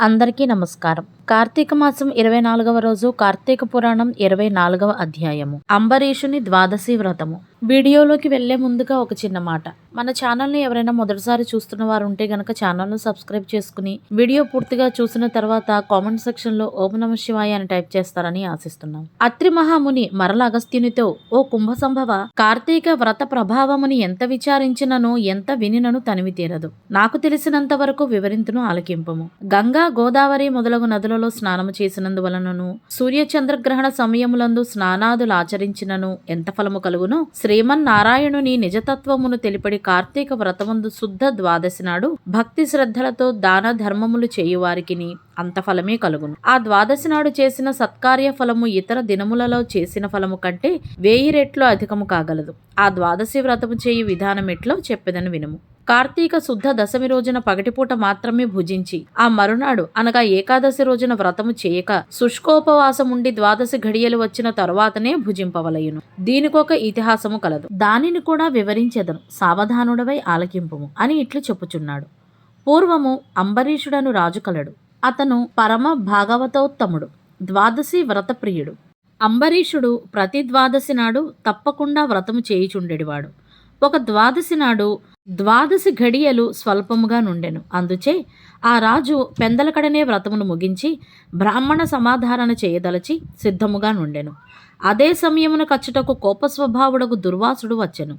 అందరికీ నమస్కారం. కార్తీక మాసం ఇరవై నాలుగవ రోజు కార్తీక పురాణం ఇరవై నాలుగవ అధ్యాయము. అంబరీషుని ద్వాదశి వ్రతము. వీడియోలోకి వెళ్ళే ముందుగా ఒక చిన్న మాట. మన ఛానల్ని ఎవరైనా మొదటిసారి చూస్తున్న వారు ఉంటే గనక ఛానల్ను సబ్స్క్రైబ్ చేసుకుని వీడియో పూర్తిగా చూసిన తర్వాత కామెంట్ సెక్షన్లో ఓం నమ శివాయ అని టైప్ చేస్తారని ఆశిస్తున్నాం. అత్రి మహాముని మరల అగస్త్యునితో ఓ కుంభ సంభవ కార్తీక వ్రత ప్రభావముని ఎంత విచారించినను ఎంత వినినను తనివి తీరదు నాకు తెలిసినంత వరకు వివరింతును ఆలకింపము. గంగా గోదావరి మొదలగు నదులు నదులలో స్నానము చేసినందువలనను సూర్య చంద్రగ్రహణ సమయములందు స్నానాదులు ఆచరించినను ఎంత ఫలము కలుగునో? శ్రీమన్నారాయణుని నిజతత్వమును తెలిపడి కార్తీక వ్రతమందు శుద్ధ ద్వాదశి నాడు భక్తి శ్రద్ధలతో దాన ధర్మములు చేయువారికిని అంత ఫలమే కలుగును. ఆ ద్వాదశి నాడు చేసిన సత్కార్య ఫలము ఇతర దినములలో చేసిన ఫలము కంటే వేయి రెట్లు అధికము కాగలదు. ఆ ద్వాదశి వ్రతము చేయు విధానం ఎట్లో చెప్పెదను వినుము. కార్తీక శుద్ధ దశమి రోజున పగటిపూట మాత్రమే భుజించి ఆ మరునాడు అనగా ఏకాదశి రోజున వ్రతము చేయక శుష్కోపవాసం ఉండి ద్వాదశి ఘడియలు వచ్చిన తరువాతనే భుజింపవలయును. దీనికొక ఇతిహాసము కలదు. దానిని కూడా వివరించెదను. సావధానుడవై ఆలకింపుము అని ఇట్లు చెప్పుచున్నాడు. పూర్వము అంబరీషుడను రాజు కలడు. అతను పరమ భాగవతోత్తముడు ద్వాదశి వ్రతప్రియుడు. అంబరీషుడు ప్రతి ద్వాదశి నాడు తప్పకుండా వ్రతము చేయుచుండెడివాడు. ఒక ద్వాదశి నాడు ద్వాదశి ఘడియలు స్వల్పముగా నుండెను. అందుచే ఆ రాజు పెందలకడనే వ్రతమును ముగించి బ్రాహ్మణ సమాధారణ చేయదలచి సిద్ధముగా నుండెను. అదే సమయమున కచ్చుటకు కోపస్వభావుడకు దుర్వాసుడు వచ్చెను.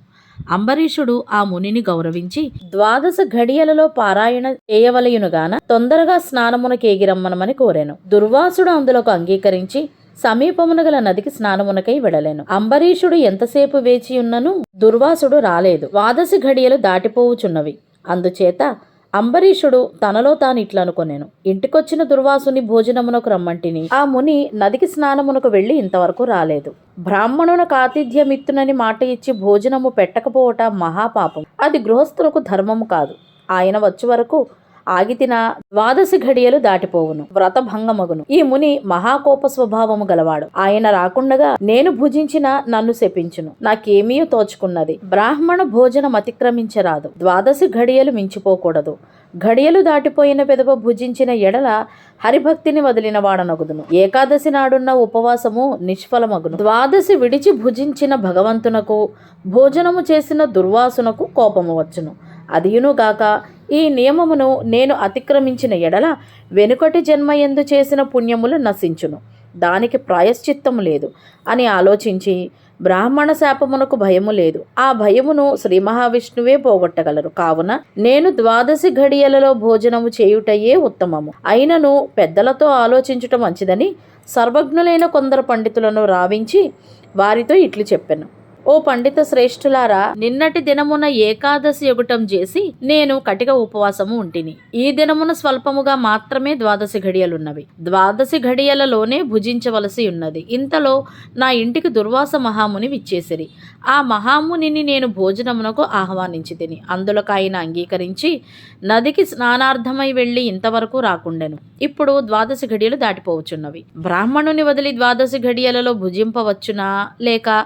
అంబరీషుడు ఆ మునిని గౌరవించి ద్వాదశ ఘడియలలో పారాయణ చేయవలయునుగాన తొందరగా స్నానమునకేగిరమ్మనమని కోరాను. దుర్వాసుడు అందులోకి అంగీకరించి సమీపమున గల నదికి స్నానమునకై వెడలేను అంబరీషుడు ఎంతసేపు వేచి ఉన్నను దుర్వాసుడు రాలేదు. ద్వాదశి ఘడియలు దాటిపోవుచున్నవి. అందుచేత అంబరీషుడు తనలో తాను ఇట్లనుకొనేను ఇంటికొచ్చిన దుర్వాసుని భోజనమునకు రమ్మంటిని. ఆ ముని నదికి స్నానమునకు వెళ్ళి ఇంతవరకు రాలేదు. బ్రాహ్మణునకు ఆతిథ్యమిత్తునని మాట ఇచ్చి భోజనము పెట్టకపోవట మహాపాపం. అది గృహస్థులకు ధర్మము కాదు. ఆయన వచ్చే వరకు ఆగితిన ద్వాదశి ఘడియలు దాటిపోవును వ్రత భంగమగును ఈ ముని మహాకోప స్వభావము గలవాడు. ఆయన రాకుండగా నేను భుజించిన నన్ను శపించును. నాకేమీ తోచుకున్నది. బ్రాహ్మణ భోజనం అతిక్రమించరాదు. ద్వాదశి ఘడియలు మించిపోకూడదు. ఘడియలు దాటిపోయిన పెదవ భుజించిన ఎడల హరిభక్తిని వదిలిన వాడనగుదును ఏకాదశి నాడున్న ఉపవాసము నిష్ఫలమగును. ద్వాదశి విడిచి భుజించిన భగవంతునకు భోజనము చేసిన దుర్వాసునకు కోపము వచ్చును. అదియునుగాక ఈ నియమమును నేను అతిక్రమించిన ఎడల వెనుకటి జన్మ ఎందు చేసిన పుణ్యములు నశించును. దానికి ప్రాయశ్చిత్తము లేదు అని ఆలోచించి బ్రాహ్మణ శాపమునకు భయము లేదు. ఆ భయమును శ్రీ మహావిష్ణువే పోగొట్టగలరు. కావున నేను ద్వాదశి ఘడియలలో భోజనము చేయుటయే ఉత్తమము. అయినను పెద్దలతో ఆలోచించుట మంచిదని సర్వజ్ఞులైన కొందరు పండితులను రావించి వారితో ఇట్లు చెప్పాను. ఓ పండిత శ్రేష్ఠులారా నిన్నటి దినమున ఏకాదశి ఎగుటం చేసి నేను కటిక ఉపవాసము ఉంటిని. ఈ దినమున స్వల్పముగా మాత్రమే ద్వాదశి ఘడియలున్నవి. ద్వాదశి ఘడియలలోనే భుజించవలసి ఉన్నది. ఇంతలో నా ఇంటికి దుర్వాస మహాముని విచ్చేసిరి. ఆ మహామునిని నేను భోజనమునకు ఆహ్వానించి తిని అందులోకి ఆయన అంగీకరించి నదికి స్నానార్థమై వెళ్ళి ఇంతవరకు రాకుండెను. ఇప్పుడు ద్వాదశి ఘడియలు దాటిపోవచ్చున్నవి. బ్రాహ్మణుని వదిలి ద్వాదశి ఘడియలలో భుజింపవచ్చునా? లేక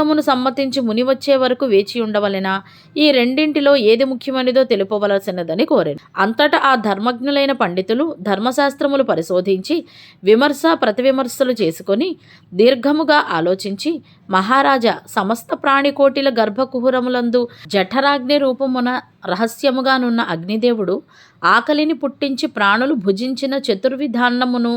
ప్రసంగమును సమ్మతించి ముని వచ్చే వరకు వేచి ఉండవలెనా? ఈ రెండింటిలో ఏది ముఖ్యమైనదో తెలుపవలసినదని కోరాను. అంతటా ఆ ధర్మజ్ఞులైన పండితులు ధర్మశాస్త్రములు పరిశోధించి విమర్శ ప్రతివిమర్శలు చేసుకొని దీర్ఘముగా ఆలోచించి మహారాజా సమస్త ప్రాణికోటిల గర్భకుహురములందు జఠరాగ్ని రూపమున రహస్యముగానున్న అగ్నిదేవుడు ఆకలిని పుట్టించి ప్రాణులు భుజించిన చతుర్విధాన్నమును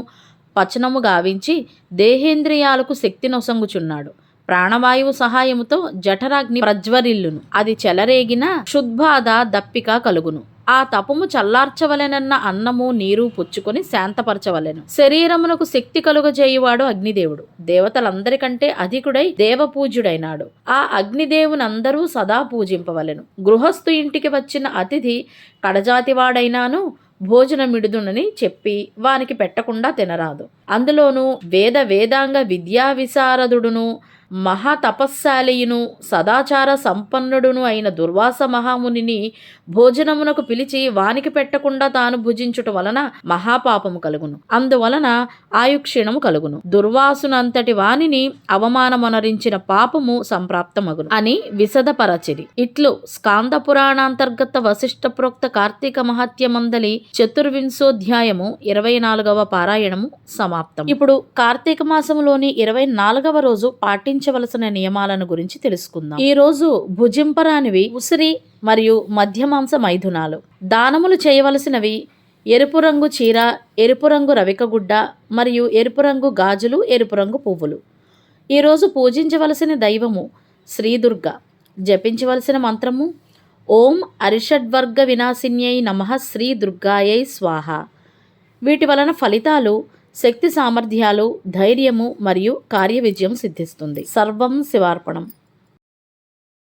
పచనము గావించి దేహేంద్రియాలకు శక్తి నొసంగుచున్నాడు. ప్రాణవాయువు సహాయముతో జఠరాగ్ని ప్రజ్వరిల్లును. అది చెలరేగిన క్షుద్బాధ దప్పిక కలుగును. ఆ తపము చల్లార్చవలెనన్న అన్నము నీరు పుచ్చుకొని శాంతపరచవలెను. శరీరమునకు శక్తి కలుగజేయువాడు అగ్నిదేవుడు. దేవతలందరికంటే అధికుడై దేవపూజ్యుడైనాడు. ఆ అగ్నిదేవునందరూ సదా పూజింపవలెను. గృహస్థు ఇంటికి వచ్చిన అతిథి కడజాతివాడైనాను భోజనమిడుదునని చెప్పి వానికి పెట్టకుండా తినరాదు. అందులోనూ వేద వేదాంగ విద్యా విశారదుడును మహాతపస్శాలియును సదాచార సంపన్నుడును అయిన దుర్వాస మహామునిని భోజనమునకు పిలిచి వానికి పెట్టకుండా తాను భుజించుట వలన మహాపాపము కలుగును. అందువలన ఆయుక్షీణము కలుగును. దుర్వాసునంతటి వానిని అవమానమొనరించిన పాపము సంప్రాప్తమగును. అని విశదపరచిరి. ఇట్లు స్కాంద పురాణాంతర్గత వశిష్ట ప్రోక్త కార్తీక మహత్యమందలి చతుర్వింశోధ్యాయము ఇరవై నాలుగవ పారాయణము సమాప్తం. ఇప్పుడు కార్తీక మాసంలోని ఇరవై నాలుగవ రోజు పాటించవలసిన నియమాలను గురించి తెలుసుకుందాం. ఈ రోజు భుజింపరానివి ఉసిరి మరియు మధ్యమాంస మైథునాలు. దానములు చేయవలసినవి ఎరుపు రంగు చీర ఎరుపు రంగు రవికగుడ్డ మరియు ఎరుపు రంగు గాజులు ఎరుపు రంగు పువ్వులు. ఈరోజు పూజించవలసిన దైవము శ్రీదుర్గ. జపించవలసిన మంత్రము ఓం అరిషడ్వర్గ వినాశిన్యై నమ శ్రీ దుర్గాయై స్వాహ. వీటి వలన ఫలితాలు శక్తి సామర్థ్యాలు ధైర్యము మరియు కార్య విజయం సిద్ధిస్తుంది. సర్వం శివార్పణం.